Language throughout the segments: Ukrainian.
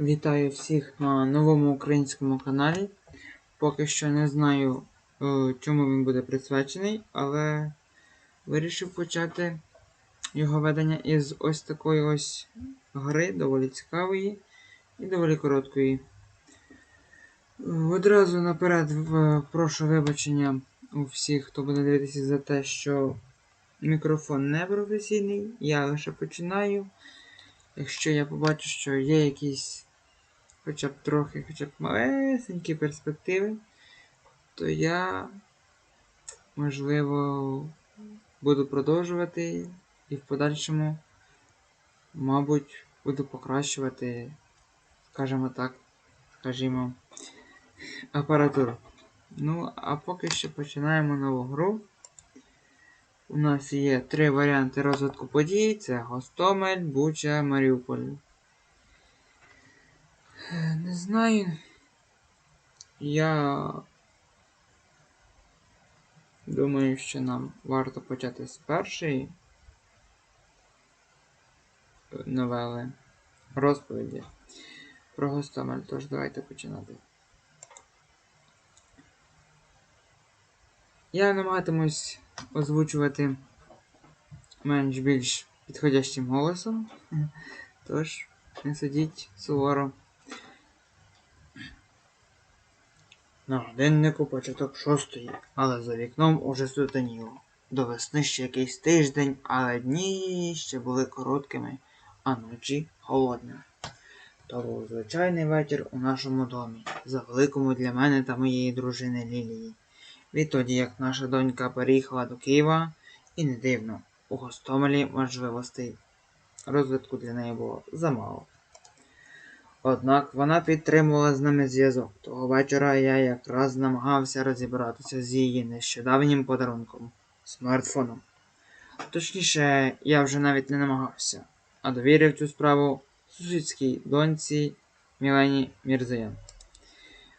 Вітаю всіх на новому українському каналі. Поки що не знаю, е, чому він буде присвячений, але вирішив почати його ведення із ось такої ось гри, доволі цікавої і доволі короткої. Одразу наперед прошу вибачення у всіх, хто буде дивитися за те, що мікрофон не професійний, я лише починаю. Якщо я побачу, що є якісь хоча б трохи, хоча б малесенькі перспективи, то я, можливо, буду продовжувати і в подальшому, мабуть, буду покращувати, скажімо так, скажімо, апаратуру. Ну, а поки що починаємо нову гру. У нас є три варіанти розвитку подій: це Гостомель, Буча, Маріуполь. Е, Не знаю. Я думаю, що нам варто почати з першої е, новели розповіді про Гостомель. Тож давайте починати. Я намагатимусь озвучувати менш більш підходящим голосом. Тож, не сидіть суворо. На годиннику початок шостої, але за вікном уже сутеніло. До весни ще якийсь тиждень, але дні ще були короткими, а ночі холодними. То був звичайний вечір у нашому домі, за великому для мене та моєї дружини Лілії. Відтоді, як наша донька переїхала до Києва, і не дивно, у Гостомелі можливостей розвитку для неї було замало. Однак вона підтримувала з нами зв'язок. Того вечора я якраз намагався розібратися з її нещодавнім подарунком смартфоном. Точніше, я вже навіть не намагався, а довірив цю справу сусідській доньці Мілені Мірзаян.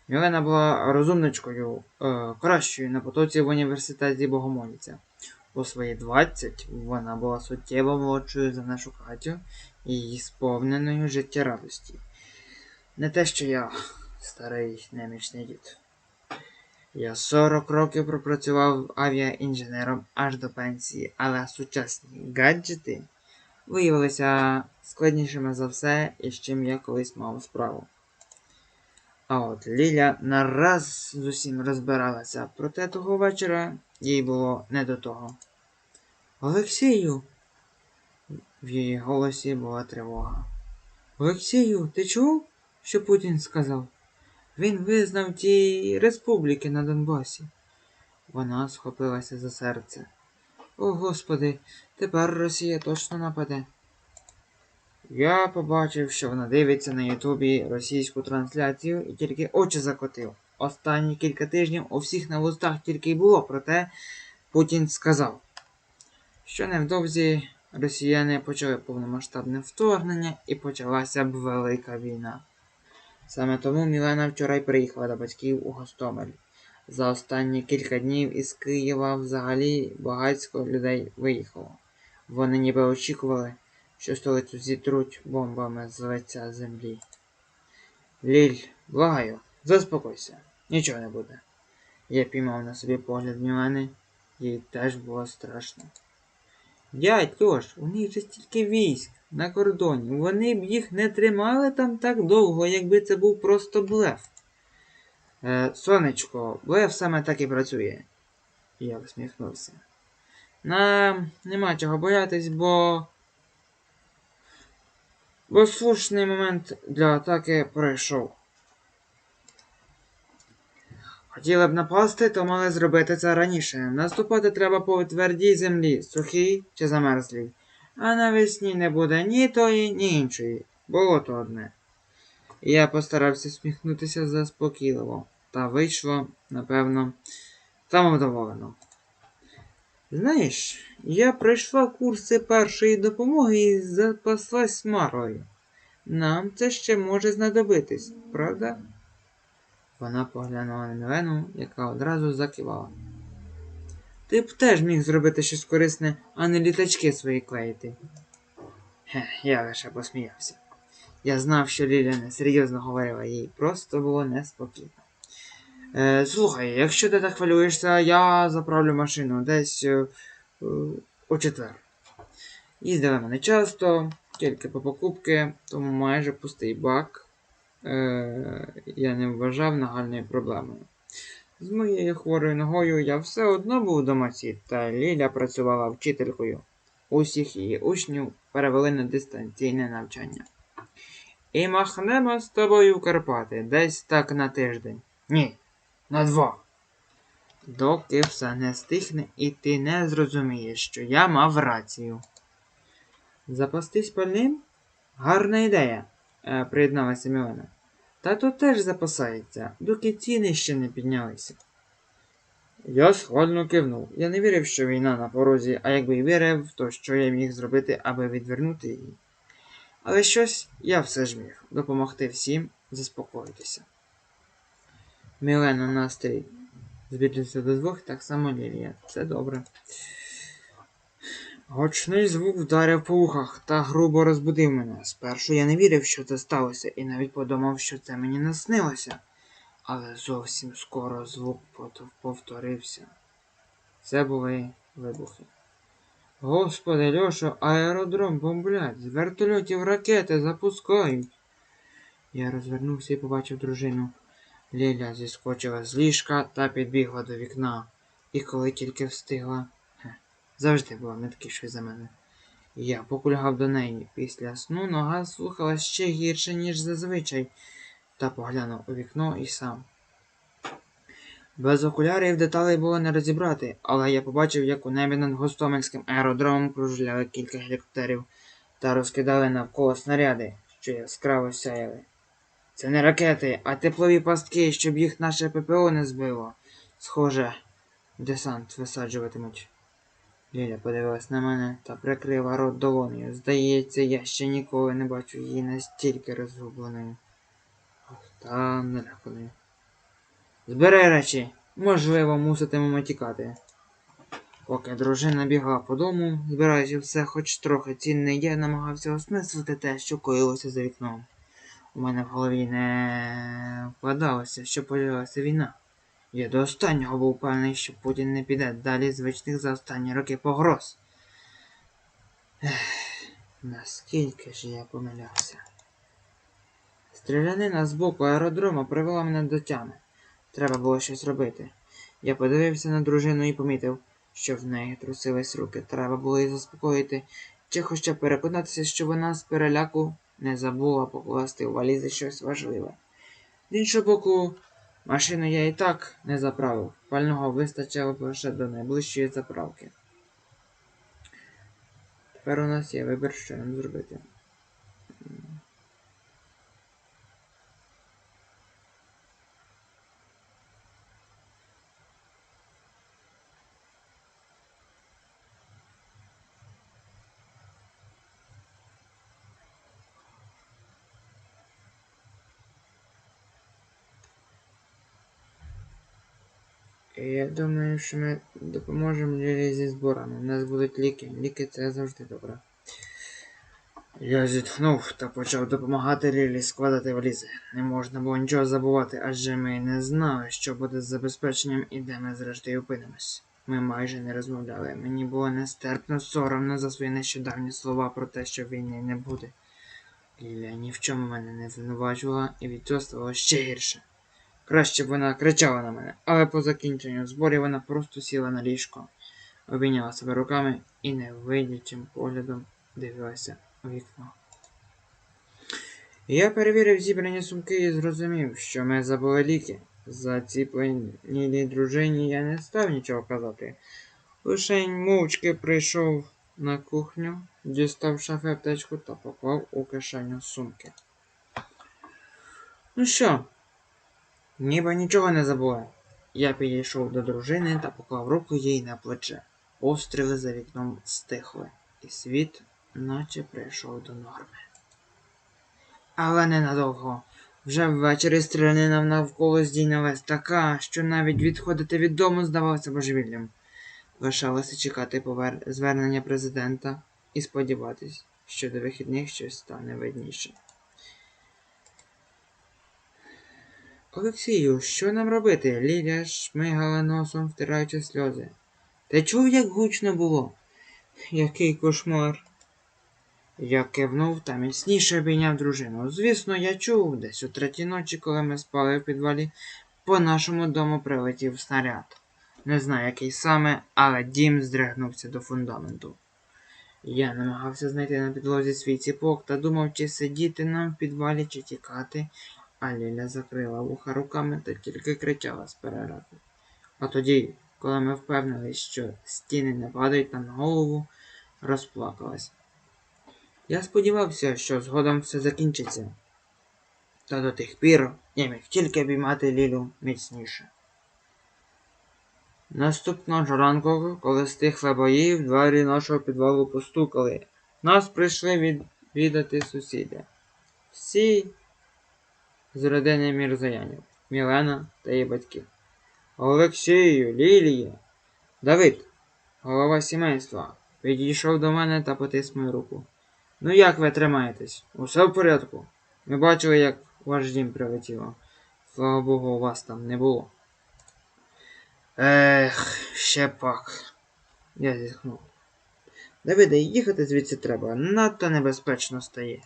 Мілена була розумничкою, е, кращою на потоці в університеті Богомольця. У свої 20 вона була суттєво молодшою за нашу Катю і сповненою життєрадості. Не те, що я старий немічний дід. Я 40 років пропрацював авіаінженером аж до пенсії, але сучасні гаджети виявилися складнішими за все, із чим я колись мав справу. А от Ліля нараз з усім розбиралася, проте того вечора їй було не до того. Олексію. В її голосі була тривога. Олексію, ти чув, що Путін сказав? Він визнав ті республіки на Донбасі. Вона схопилася за серце. О, Господи, тепер Росія точно нападе. Я побачив, що вона дивиться на Ютубі російську трансляцію і тільки очі закотив. Останні кілька тижнів у всіх на вустах тільки й було про те, Путін сказав, що невдовзі росіяни почали повномасштабне вторгнення і почалася б велика війна. Саме тому Мілена вчора й приїхала до батьків у Гостомель. За останні кілька днів із Києва взагалі багатько людей виїхало. Вони ніби очікували, що столицю зітруть бомбами з лиця землі. Ліль, благаю, заспокойся, нічого не буде. Я піймав на собі погляд Мілени, їй теж було страшно. Дядь Льош, у них же стільки військ на кордоні. Вони б їх не тримали там так довго, якби це був просто блеф. Е, сонечко, блеф саме так і працює. Я всміхнувся. Нам нема чого боятись, бо. Бо слушний момент для атаки пройшов. Хотіли б напасти, то мали зробити це раніше. Наступати треба по твердій землі, сухій чи замерзлій. А навесні не буде ні тої, ні іншої. Було то одне. Я постарався сміхнутися заспокійливо, та вийшло, напевно, самовдоволено. Знаєш, я пройшла курси першої допомоги і запаслась марлею. Нам це ще може знадобитись, правда? Вона поглянула на Мілену, яка одразу закивала. Ти б теж міг зробити щось корисне, а не літачки свої клеїти. Хе, я лише посміявся. Я знав, що Ліля несерйозно говорила, їй просто було неспокійно. Е, слухай, якщо ти так хвилюєшся, я заправлю машину десь е, у четвер. Їздили ми не часто, тільки по покупки, тому майже пустий бак я не вважав нагальною проблемою. З моєю хворою ногою я все одно був вдома сід, та Ліля працювала вчителькою. Усіх її учнів перевели на дистанційне навчання. І махнемо з тобою в Карпати десь так на тиждень. Ні, на два. Доки все не стихне і ти не зрозумієш, що я мав рацію. Запастись пальним? Гарна ідея, е, приєдналася Мілена. Тато теж запасається, доки ціни ще не піднялися. Я схвально кивнув. Я не вірив, що війна на порозі, а якби й вірив, то що я міг зробити, аби відвернути її. Але щось я все ж міг допомогти всім заспокоїтися. Мілена настрій збільшився до двох, так само Лілія. Це добре. Гучний звук вдарив по ухах та грубо розбудив мене. Спершу я не вірив, що це сталося, і навіть подумав, що це мені наснилося. Але зовсім скоро звук повторився. Це були вибухи. Господи, Льошо, аеродром бомблять, з вертольотів ракети запускають. Я розвернувся і побачив дружину. Ліля зіскочила з ліжка та підбігла до вікна. І коли тільки встигла, завжди була меткішою за мене. Я покульгав до неї. Після сну нога слухалась ще гірше, ніж зазвичай, та поглянув у вікно і сам. Без окулярів деталей було не розібрати, але я побачив, як у небі над Гостомельським аеродромом кружляли кілька гелікоптерів та розкидали навколо снаряди, що яскраво сяяли. Це не ракети, а теплові пастки, щоб їх наше ППО не збило. Схоже, десант висаджуватимуть. Ліля подивилась на мене та прикрила рот долонею. Здається, я ще ніколи не бачу її настільки розгубленою. Та наляканою. Збирай речі, можливо, муситимемо тікати. Поки дружина бігла по дому, збираючи все хоч трохи цінне, я намагався осмислити те, що коїлося за вікном. У мене в голові не вкладалося, що почалася війна. Я до останнього був певний, що Путін не піде далі звичних за останні роки погроз. Ех, наскільки ж я помилявся. Стрілянина з боку аеродрома привела мене до тями. Треба було щось робити. Я подивився на дружину і помітив, що в неї трусились руки. Треба було її заспокоїти, чи хоча переконатися, що вона з переляку не забула покласти у валізи щось важливе. З іншого боку, машину я і так не заправив. Пального вистачило б лише до найближчої заправки. Тепер у нас є вибір, що нам зробити. Я думаю, що ми допоможемо Лілі зі зборами. У нас будуть ліки. Ліки це завжди добре. Я зітхнув та почав допомагати Лілі складати валізи. Не можна було нічого забувати, адже ми не знали, що буде з забезпеченням і де ми зрештою опинимось. Ми майже не розмовляли. Мені було нестерпно соромно за свої нещодавні слова про те, що війни не буде. Ліля ні в чому мене не звинувачувала, і від ще гірше. Краще б вона кричала на мене, але по закінченню зборів вона просто сіла на ліжко, обійняла себе руками і невидячим поглядом дивилася у вікно. Я перевірив зібрані сумки і зрозумів, що ми забули ліки. Заціпленій дружині я не став нічого казати. Лише мовчки прийшов на кухню, дістав шафи аптечку та поклав у кишеню сумки. Ну що, Ніби нічого не забула. Я підійшов до дружини та поклав руку їй на плече. Постріли за вікном стихли, і світ наче прийшов до норми. Але ненадовго. Вже ввечері стрілянина навколо здійнялась така, що навіть відходити від дому здавалося божевіллям. Лишалося чекати повер... звернення президента і сподіватись, що до вихідних щось стане видніше. Олексію, що нам робити? Лілія шмигала носом, втираючи сльози. Ти чув, як гучно було? Який кошмар. Я кивнув та міцніше обійняв дружину. Звісно, я чув, десь у третій ночі, коли ми спали в підвалі, по нашому дому прилетів снаряд. Не знаю, який саме, але дім здригнувся до фундаменту. Я намагався знайти на підлозі свій ціпок та думав, чи сидіти нам в підвалі, чи тікати, а Ліля закрила вуха руками та тільки кричала з переляку. А тоді, коли ми впевнились, що стіни не падають нам на голову, розплакалась. Я сподівався, що згодом все закінчиться. Та до тих пір я міг тільки обіймати Лілю міцніше. Наступного ж ранку, коли стихли бої, в двері нашого підвалу постукали. Нас прийшли відвідати сусіди. Всі з родини Мірзаянів, Мілена та її батьків. Олексію, Лілія, Давид, голова сімейства, підійшов до мене та потис мою руку. Ну як ви тримаєтесь? Усе в порядку? Ми бачили, як ваш дім прилетіло. Слава Богу, у вас там не було. Ех, ще пак. Я зітхнув. Давиде, їхати звідси треба, надто небезпечно стає.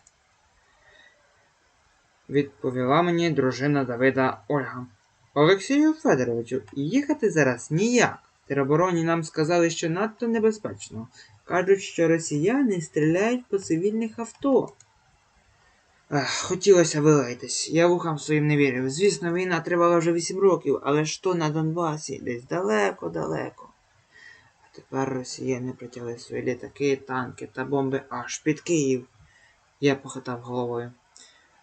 Відповіла мені дружина Давида Ольга. Олексію Федоровичу, їхати зараз ніяк. Теробороні нам сказали, що надто небезпечно. Кажуть, що росіяни стріляють по цивільних авто. Ех, хотілося вилаятись. Я вухам своїм не вірив. Звісно, війна тривала вже вісім років, але то на Донбасі, десь далеко-далеко. А тепер росіяни притягли свої літаки, танки та бомби аж під Київ. Я похитав головою.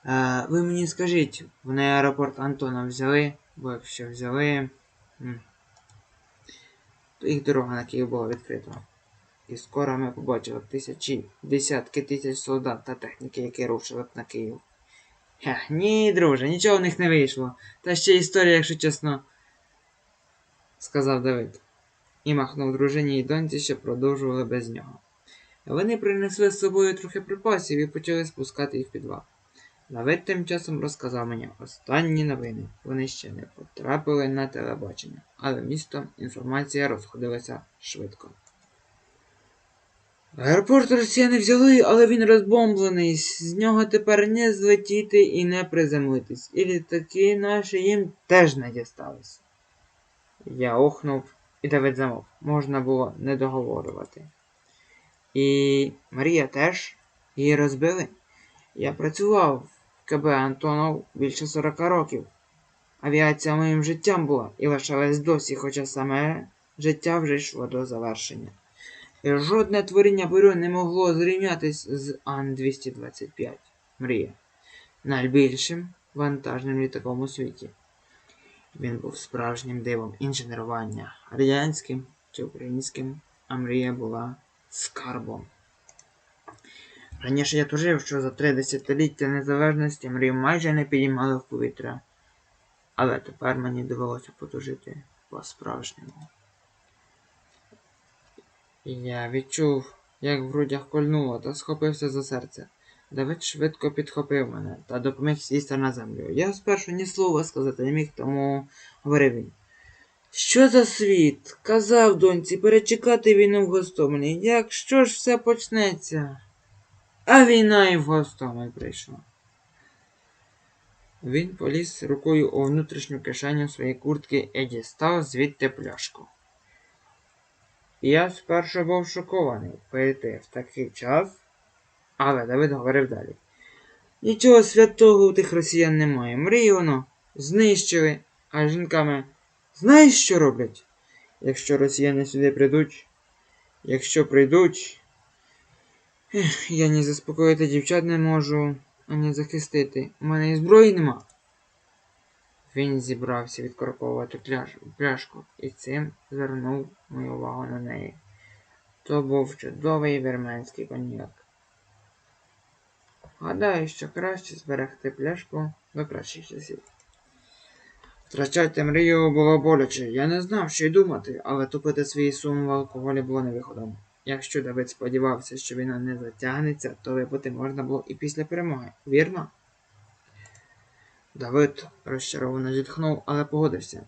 Е, ви мені скажіть, вони аеропорт Антона взяли, бо якщо взяли, їх дорога на Київ була відкрита. І скоро ми побачили тисячі, десятки тисяч солдат та техніки, які рушили на Київ. Хе, ні, друже, нічого в них не вийшло. Та ще історія, якщо чесно, сказав Давид. І махнув дружині і доньці, що продовжували без нього. Вони принесли з собою трохи припасів і почали спускати їх в підвал. Давид тим часом розказав мені останні новини. Вони ще не потрапили на телебачення, але містом інформація розходилася швидко. Аеропорт росіяни взяли, але він розбомблений. З нього тепер не злетіти і не приземлитись. І літаки наші їм теж не дістались. Я охнув, і Давид замовк. Можна було не договорювати. І Марія теж її розбили. Я працював КБ Антонов більше 40 років. Авіація моїм життям була і лишалась досі, хоча саме життя вже йшло до завершення. І жодне творіння Бурю не могло зрівнятись з Ан-225 Мрія. Найбільшим вантажним літаком у світі. Він був справжнім дивом інженерування, радянським чи українським, а мрія була скарбом. Раніше я тужив, що за три десятиліття незалежності мрію майже не підіймали в повітря. Але тепер мені довелося потужити по-справжньому. І я відчув, як в грудях кольнуло та схопився за серце. Давид швидко підхопив мене та допоміг сісти на землю. Я спершу ні слова сказати не міг, тому говорив він. Що за світ? Казав доньці перечекати війну в Гостомелі. Якщо ж все почнеться? А війна і в Гостомель прийшла. Він поліз рукою у внутрішню кишеню своєї куртки і дістав звідти пляшку. Я спершу був шокований перейти в такий час, але Давид говорив далі. Нічого святого у тих росіян немає. Мрії воно знищили, а жінками знаєш, що роблять? Якщо росіяни сюди прийдуть, якщо прийдуть, ех, я ні заспокоїти дівчат не можу, ані захистити. У мене і зброї нема. Він зібрався відкорковувати пляшку і цим звернув мою увагу на неї. То був чудовий вірменський коньяк. Гадаю, що краще зберегти пляшку до кращих часів. Втрачати мрію було боляче. Я не знав, що й думати, але тупити свій сум в алкоголі було не виходом. Якщо Давид сподівався, що війна не затягнеться, то випити можна було і після перемоги, вірно? Давид розчаровано зітхнув, але погодився.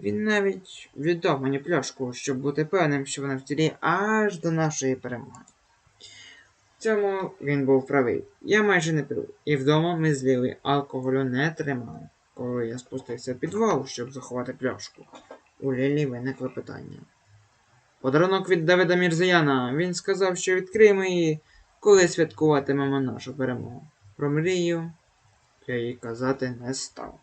Він навіть віддав мені пляшку, щоб бути певним, що вона в тілі аж до нашої перемоги. В цьому він був правий. Я майже не пив, і вдома ми з Лілою алкоголю не тримали. Коли я спустився в підвал, щоб заховати пляшку, у Лілі виникло питання. Подарунок від Давида Мірзаяна. Він сказав, що відкриємо її, коли святкуватимемо нашу перемогу. Про мрію я їй казати не став.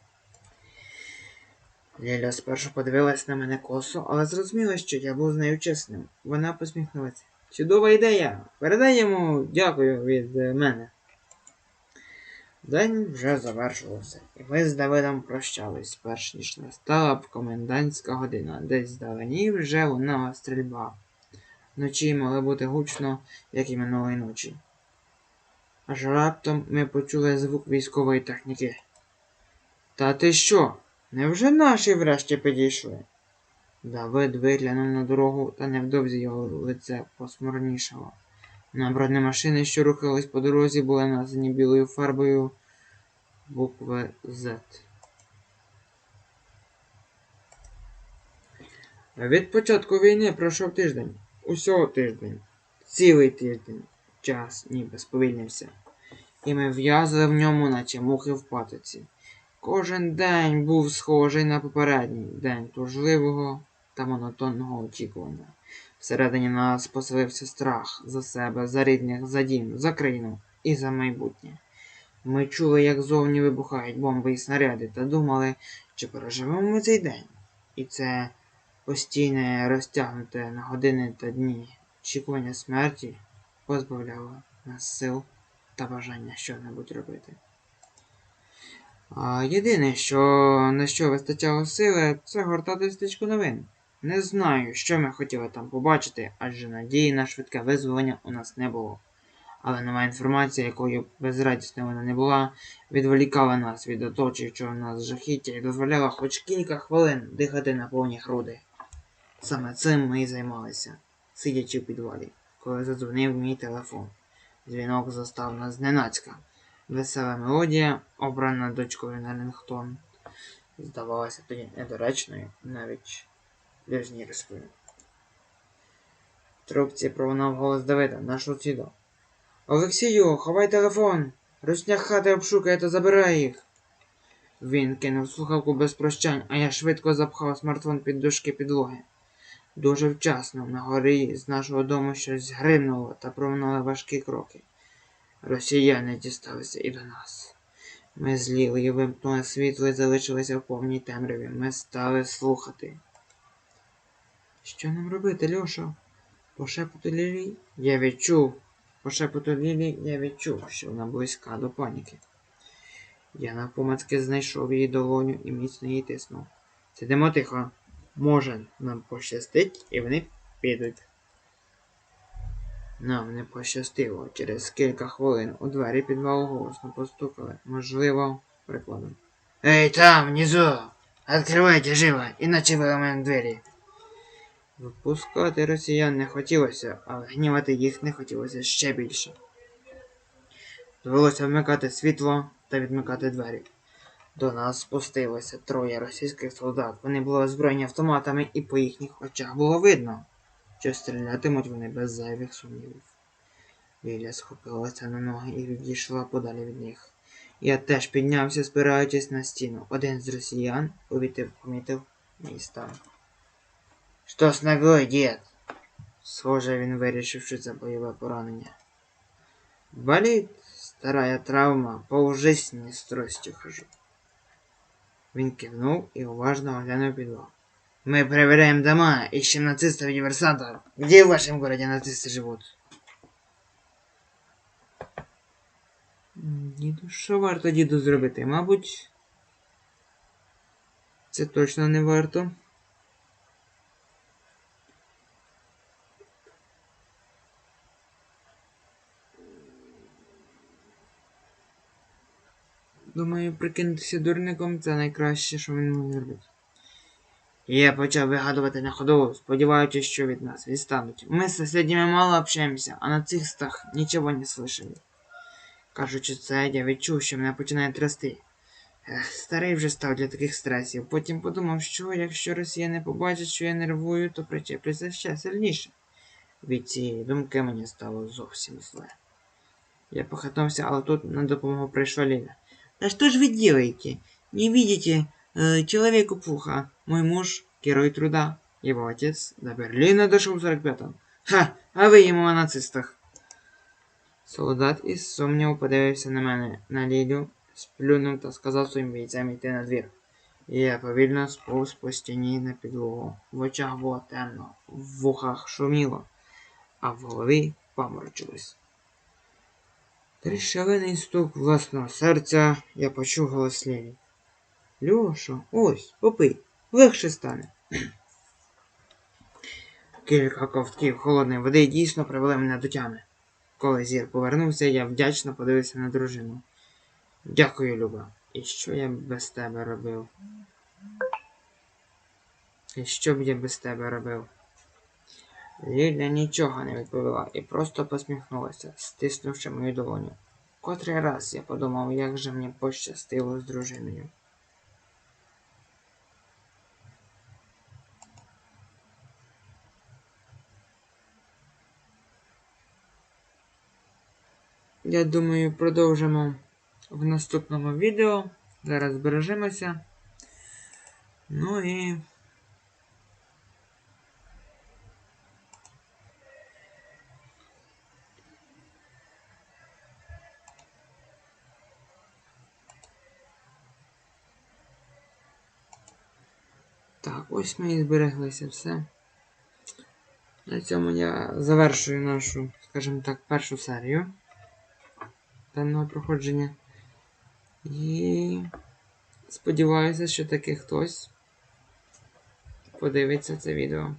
Ліля спершу подивилась на мене косо, але зрозуміла, що я був з нею чесним. Вона посміхнулася. Чудова ідея! Передай йому дякую від мене. День вже завершувався, і ми з Давидом прощались, перш ніж настала б комендантська година, десь здалені вже лунала стрільба. Вночі мало бути гучно, як і минулої ночі. Аж раптом ми почули звук військової техніки. Та ти що? Невже наші врешті підійшли? Давид виглянув на дорогу, та невдовзі його лице посмурнішало. На бронемашини, що рухались по дорозі, були названі білою фарбою букви Z. Від початку війни пройшов тиждень. Усього тиждень. Цілий тиждень. Час ніби сповільнився. І ми в'язали в ньому, наче мухи в патоці. Кожен день був схожий на попередній день тужливого та монотонного очікування. Всередині нас поселився страх за себе, за рідних, за дім, за країну і за майбутнє. Ми чули, як зовні вибухають бомби і снаряди, та думали, чи переживемо ми цей день. І це постійне розтягнуте на години та дні очікування смерті позбавляло нас сил та бажання що-небудь робити. А єдине, що на що вистачало сили, це гортати стрічку новин. Не знаю, що ми хотіли там побачити, адже надії на швидке визволення у нас не було. Але нова інформація, якою безрадісною вона не була, відволікала нас від оточуючого нас жахіття і дозволяла хоч кілька хвилин дихати на повні груди. Саме цим ми і займалися, сидячи в підвалі, коли задзвонив мій телефон. Дзвінок застав нас зненацька. Весела мелодія, обрана дочкою на Рингтон, здавалася тоді недоречною, навіть лізнірською. В трубці пролунав голос Давида, нашого сусіда. Олексію, ховай телефон! Русня хати обшукає та забирай їх. Він кинув слухавку без прощань, а я швидко запхав смартфон під дужки підлоги. Дуже вчасно на горі з нашого дому щось гримнуло та пролунали важкі кроки. Росіяни дісталися і до нас. Ми з Лілею вимкнули світло і залишилися в повній темряві. Ми стали слухати. Що нам робити, Льоша? По шепоту Лілі я відчув. По шепоту Лілі я відчув, що вона близька до паніки. Я навпомацьки знайшов її долоню і міцно її тиснув. Сидимо тихо. Може, нам пощастить, і вони підуть. Нам не пощастило. Через кілька хвилин у двері підвалу голосно постукали. Можливо, прикладом. Ей, там, внизу! Откривайте живо, іначе виламаємо двері. Випускати росіян не хотілося, але гнівати їх не хотілося ще більше. Довелося вмикати світло та відмикати двері. До нас спустилося троє російських солдат. Вони були озброєні автоматами, і по їхніх очах було видно, що стрілятимуть вони без зайвих сумнівів. Ліля схопилася на ноги і відійшла подалі від них. Я теж піднявся, спираючись на стіну. Один з росіян повітив, помітив мій стан. Що з ногою, дід? Схоже, він вирішив, що це бойове поранення. Болить, старая травма, полжизни з тростю хожу. Він кивнув і уважно оглянув підвал. Мы проверяем дома, ищем нацистов и диверсантов. Где в вашем городе нацисты живут? Діду, що варто діду зробити? Мабуть, це точно не варто. Думаю, прикинутися дурником це найкраще, що він може зробити. Я почав вигадувати на ходу, сподіваючись, що від нас відстануть. Ми з сусідями мало общаємося, а на цих стах нічого не слышали. Кажучи це, я відчув, що мене починає трясти. Старий вже став для таких стресів. Потім подумав, що якщо росіяни побачать, що я нервую, то причепляться ще сильніше. Від цієї думки мені стало зовсім зле. Я похотнувся, але тут на допомогу прийшла Ліля. Да что ж вы делаете? Не видите, э, человеку плохо. Мой муж — герой труда. Его отец до Берлина дошел в 45-м. Ха, а ви йому о нацистах. Солдат із сумніву подивився на мене, на Лілю, сплюнув та сказав своїм бійцям йти на двір. І я повільно сповз по стіні на підлогу. В очах було темно, в вухах шуміло, а в голові паморочилось. Тріщавиний стук власного серця я почув голос Лілі. Льошо, ось, попий, легше стане. Кілька ковтків холодної води дійсно привели мене до тями. Коли зір повернувся, я вдячно подивився на дружину. Дякую, Люба. І що я без тебе робив? І що б я без тебе робив? Ліля нічого не відповіла і просто посміхнулася, стиснувши мою долоню. Котрий раз я подумав, як же мені пощастило з дружиною. Я думаю, продовжимо в наступному відео. Зараз збережемося. Ну і. Так, ось ми і збереглися все. На цьому я завершую нашу, скажімо так, першу серію даного проходження. І сподіваюся, що таки хтось подивиться це відео.